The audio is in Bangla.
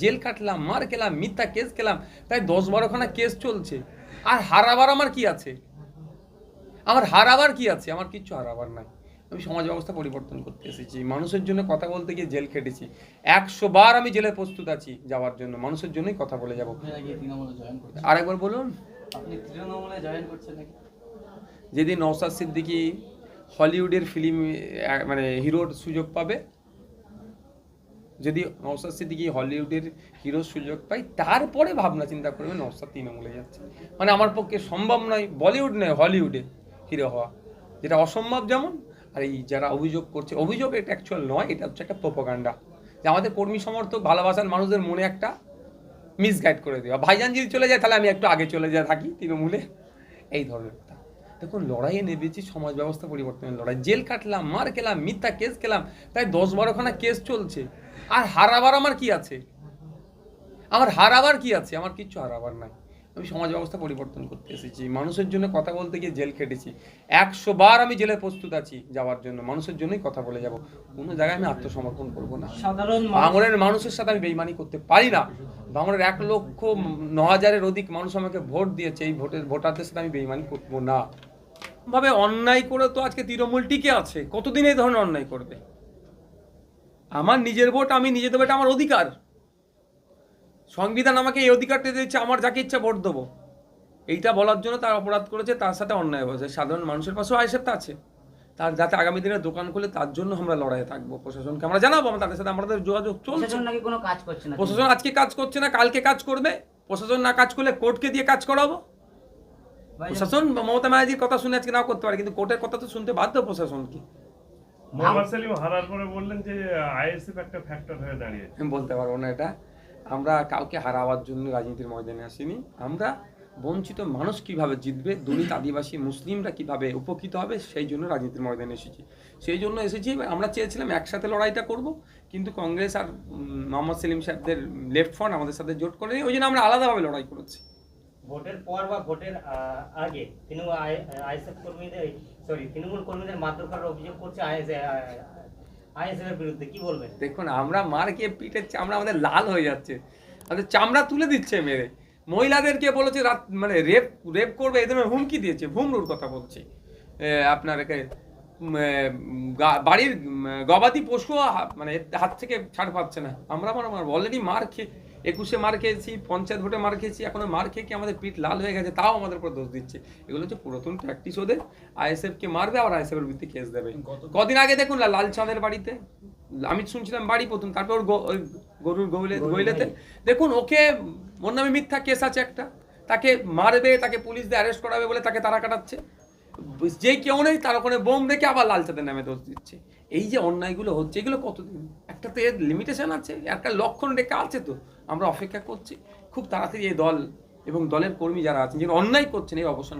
জেল কাটলাম মার খেলাম মিথ্যা কেস খেলাম প্রায় দশ বারোখানা কেস চলছে। আর হারাবার আমার কি আছে? আমার হারাবার কি আছে? আমার কিচ্ছু হারাবার নাই। আমি সমাজ ব্যবস্থা পরিবর্তন করতে এসেছি। মানুষের জন্য কথা বলতে গিয়ে জেল খেটেছি। একশো বার আমি জেলে প্রস্তুত আছি যাওয়ার জন্য। মানুষের জন্যই কথা বলে যাব। করতে আরেকবার বলুন। আপনি তৃণমূলে জয়েন করছেন নাকি? যেদিন নওসাদ সিদ্দিকি হলিউডের ফিল্ম মানে হিরোর সুযোগ পাবে যদি নওসাদ সিদ্দিকি হলিউডের হিরোর সুযোগ পাই তারপরে ভাবনা চিন্তা করবে নওসাদ তৃণমূলে যাচ্ছে। মানে আমার পক্ষে সম্ভব নয়, বলিউড নয়, হলিউডে হিরো হওয়া। যেটা অসম্ভব যেমন, আর এই যারা অভিযোগ করছে, অভিযোগ এটা অ্যাকচুয়াল নয়, এটা হচ্ছে একটা প্রোপাগান্ডা যে আমাদের কর্মী সমর্থক ভালোবাসার মানুষদের মনে একটা মিসগাইড করে দেওয়া ভাইজান যদি চলে যায়, তাহলে আমি একটু আগে চলে যা থাকি তৃণমূলে। এই ধরনের। দেখুন লড়াইয়ে নেমেছি সমাজ ব্যবস্থা পরিবর্তনের লড়াই। জেল কাটলাম মার খেলাম মিথ্যা কেস খেলাম প্রায় দশ বারোখানা কেস চলছে। আর হারাবার আমার কি আছে? আমার হারাবার কি আছে? আমার কিচ্ছু হারাবার নাই। আমি সমাজ ব্যবস্থা পরিবর্তন করতে এসেছি। মানুষের জন্য কথা বলতে গিয়ে জেল খেটেছি। একশো বার আমি জেলে প্রস্তুত আছি যাওয়ার জন্য। মানুষের জন্যই কথা বলে যাব। কোনো জায়গায় আমি আত্মসমর্পণ করব না। সাধারণ ভাঙড়ের মানুষের সাথে আমি বেইমানি করতে পারি না। ভাঙড়ের এক লক্ষ ন হাজারের অধিক মানুষ আমাকে ভোট দিয়েছে। এই ভোটের ভোটারদের সাথে আমি বেইমানি করব না। ভাবে অন্যায় করে তো আজকে তৃণমূল টিকে আছে। কতদিন এই ধরনের অন্যায় করবে? আমার নিজের ভোট আমি নিজে দেবো এটা আমার অধিকার। সংবিধান আমাকে এই অধিকারটা দিয়েছে আমার যাকে ইচ্ছা ভোট দেবো। এইটা বলার জন্য তার অপরাধ করেছে তার সাথে অন্যায় হয়েছে। সাধারণ মানুষের পাশেও আইসেপ্ট আছে। তার যাতে আগামী দিনে দোকান খুলে তার জন্য আমরা লড়াইয়ে থাকব। প্রশাসনকে আমরা জানাব আমরা তাদের সাথে আমাদের যোগাযোগ চলছে। প্রশাসন কোনো কাজ করছে না? প্রশাসন আজকে কাজ করছে না কালকে কাজ করবে। প্রশাসন না কাজ করলে কোর্টকে দিয়ে কাজ করাবো। প্রশাসন মমতা ব্যানার্জির কথা শুনে আজকে নাও করতে পারে কিন্তু কোর্টের কথা তো শুনতে বাধ্য প্রশাসনকে মোহাম্মদ সেলিম হারার পরে বললেন যে আইএসএফ একটা ফ্যাক্টর হয়ে দাঁড়িয়েছে। আমি বলতে পারব না এটা। আমরা কাউকে হারাবার জন্য রাজনীতির ময়দানে আসিনি। আমরা বঞ্চিত মানুষ কীভাবে জিতবে দলিত আদিবাসী মুসলিমরা কীভাবে উপকৃত হবে সেই জন্য রাজনীতির ময়দানে এসেছি। সেই জন্য এসেছি আমরা চেয়েছিলাম একসাথে লড়াইটা করব কিন্তু কংগ্রেস আর মোহাম্মদ সেলিম সাহেবদের লেফট ফ্রন্ট আমাদের সাথে জোট করে ওই জন্য আমরা আলাদাভাবে লড়াই করেছি। ভোটের পর বা ভোটের আগে তৃণমূল আইএসএফ কর্মীদের সরি তৃণমূল কর্মীদের মারধর করার অভিযোগ করছে আইএসএফ এর বিরুদ্ধে, কি বলবেন? দেখুন, আমরা মার খেয়ে পিঠের চামড়া আমাদের লাল হয়ে যাচ্ছে। আমাদের চামড়া তুলে দিচ্ছে মেরে। মহিলাদেরকে বলেছে রাত মানে রেপ রেপ করবে, এদের হুমকি দিয়েছে ভুমরুর কথা বলছি। আপনার বাড়ির গবাদি পশু মানে হাত থেকে ছাড় পাচ্ছে না। আমরা আমার অলরেডি মার খেয়ে একুশে মার খেয়েছি পঞ্চায়েত ভোটে মার খেয়েছি এখন মার খেয়ে কি আমাদের পিঠ লাল হয়ে গেছে তাও আমাদের উপর দোষ দিচ্ছে। এগুলো হচ্ছে পুরাতন প্র্যাকটিস ওদের আইএসএফ কে মারবে আবার আইএসএফ এর বিরুদ্ধে কেস দেবে। কদিন আগে দেখুন না লাল চাঁদের বাড়িতে আমি শুনছিলাম বাড়ি প্রথম তারপর ওর গরুর গৌলে গইলেতে দেখুন ওকে ওর নামে মিথ্যা কেস আছে একটা তাকে মারবে তাকে পুলিশ দিয়ে অ্যারেস্ট করাবে বলে তাকে তারা কাটাচ্ছে। যে কেউ নেই তার ওখানে বোম রেখে আবার লাল চাঁদের নামে দোষ দিচ্ছে। এই যে অন্যায়গুলো হচ্ছে এগুলো কতদিন? একটা তো এর লিমিটেশন আছে একটা লক্ষণ রেখা আছে তো। আমরা অপেক্ষা করছি। খুব তাড়াতাড়ি এই দল এবং দলের কর্মী যারা আছেন যারা অন্যায় করছেন এই অবসান